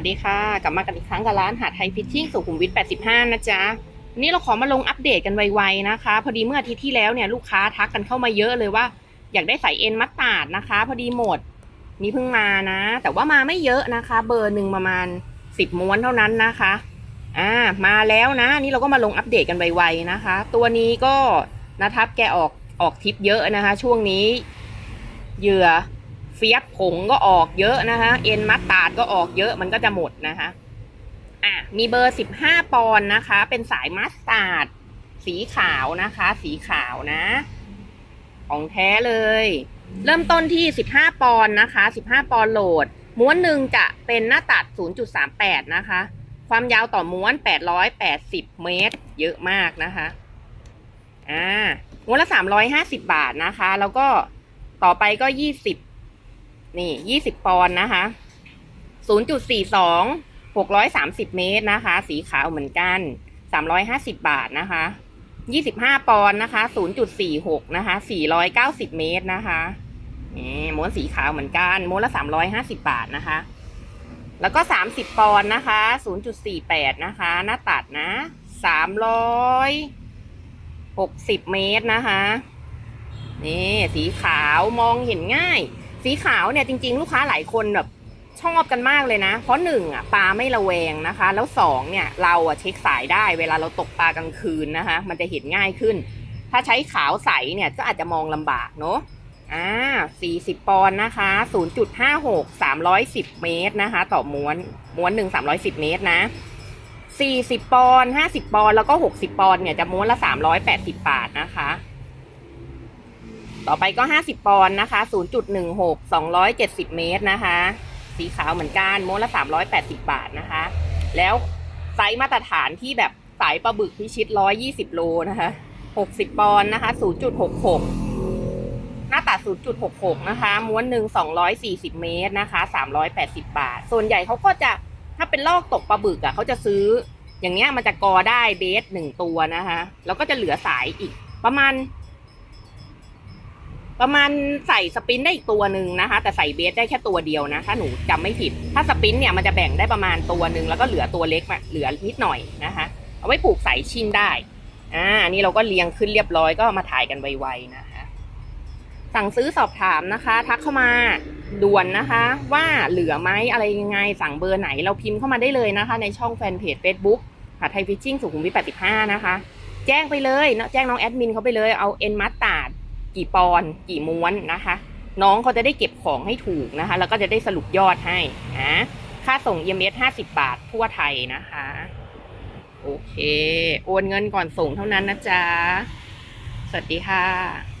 วัสดีค่ะ กลับมากันอีกครั้งกับร้านหาดไทยฟิชชิ่งสุขุมวิท 85 นะจ๊ะวันนี้เราขอมาลงอัปเดตกันไวๆนะคะ พอดีเมื่ออาทิตย์ที่แล้วเนี่ยลูกค้าทักกันเข้ามาเยอะเลยว่า อยากได้สายเอ็นมัตตาดนะคะ พอดีหมดนี่เพิ่งมานะ แต่ว่ามาไม่เยอะนะคะ เบอร์หนึ่งประมาณ 10 ม้วนเท่านั้นนะคะอ่ามาแล้วนะนี่เราก็มาลงอัปเดตกันไวๆนะคะ ตัวนี้ก็นะครับแกออกออกทริปเยอะนะคะ ช่วงนี้เหยื่อ เฟียบผงก็ออกเยอะนะคะเอ็นมัตตาดก็ออกเยอะมันก็จะหมดนะคะอะมีเบอร์สิบห้าปอนนะคะ เป็นสายมัสตาร์ดสีขาวนะคะ สีขาวนะ ของแท้เลย เริ่มต้นที่สิบห้าปอนนะคะสิบห้าปอนโหลด ม้วนหนึ่งจะเป็นหน้าตัด0.38นะคะ ความยาวต่อม้วน880เมตร เยอะมากนะคะอ่าม้วนละ350บาทนะคะ แล้วก็ต่อไปก็20 นี่ยี่สิบปอนนะคะศูนย์จุดสี่สองหกร้อยสามสิบเมตรนะคะ สีขาวเหมือนกันสามร้อยห้าสิบบาทนะคะยี่สิบห้าปอนนะคะศูนย์จุดสี่หกนะคะสี่ร้อยเก้าสิบเมตรนะคะนี่ม้วนสีขาวเหมือนกันม้วนละสามร้อยห้าสิบบาทนะคะ แล้วก็สามสิบปอนนะคะศูนย์จุดสี่แปดนะคะ หน้าตัดนะสามร้อยหกสิบเมตรนะคะ นี่ สีขาวมองเห็นง่าย สีขาวเนี่ยจริง ๆ ลูกค้าหลายคนแบบชอบกันมากเลยนะ เพราะหนึ่งอะปลาไม่ระแวงนะคะ แล้วสองเนี่ยเราอะเช็คสายได้เวลาเราตกปลากลางคืนนะคะ มันจะเห็นง่ายขึ้น ถ้าใช้ขาวใสเนี่ยก็อาจจะมองลำบากเนาะอ่า40ปอนด์นะคะ0.56 310เมตรนะคะ ต่อม้วนม้วนหนึ่ง310เมตรนะ40ปอนด์50ปอนด์แล้วก็60ปอนด์เนี่ยจะม้วนละ380บาทนะคะ ต่อไปก็ 50 ปอนด์นะคะ 0.16 270 เมตรนะคะ สีขาวเหมือนกันม้วนละ380 บาทนะคะ แล้วไซส์มาตรฐานที่แบบสายปลาบึกพิชิต 120 โลนะคะ 60 ปอนด์นะคะ 0.66หน้าตัด 0.66 นะคะ ม้วนหนึ่ง240 เมตรนะคะ 380 บาท ส่วนใหญ่เขาก็จะถ้าเป็นลอกตกปลาบึกอะ่ะเขาจะซื้อ อย่างเงี้ยมันจะกอได้เบสหนึ่งตัวนะคะ แล้วก็จะเหลือสายอีก ประมาณ ประมาณใส่สปรินได้อีกตัวหนึ่งนะคะ แต่ใส่เบสได้แค่ตัวเดียวนะถ้าหนูจำไม่ผิด ถ้าสปรินเนี่ยมันจะแบ่งได้ประมาณตัวหนึ่งแล้วก็เหลือตัวเล็กมาเหลือนิดหน่อยนะคะ เอาไว้ผูกสายชินได้อ่านนี้เราก็เรียงขึ้นเรียบร้อยก็มาถ่ายกันไวๆนะคะ สั่งซื้อสอบถามนะคะ ทักเข้ามาด่วนนะคะ ว่าเหลือไหมอะไรยังไงสั่งเบอร์ไหนเราพิมพ์เข้ามาได้เลยนะคะ ในช่องแฟนเพจ Facebook หาไทยฟิชชิ่งสุขุมวิท85 นะคะ แจ้งไปเลยเนอะแจ้งน้องแอดมินเขาไปเลยเอาเอ็นมัตตาด กี่ปอนกี่ม้วนนะคะ น้องเขาจะได้เก็บของให้ถูกนะคะ แล้วก็จะได้สรุปยอดให้นะค่าส่ง EMS 50 บาททั่วไทยนะคะ โอเค โอนเงินก่อนส่งเท่านั้นนะจ๊ะ สวัสดีค่ะ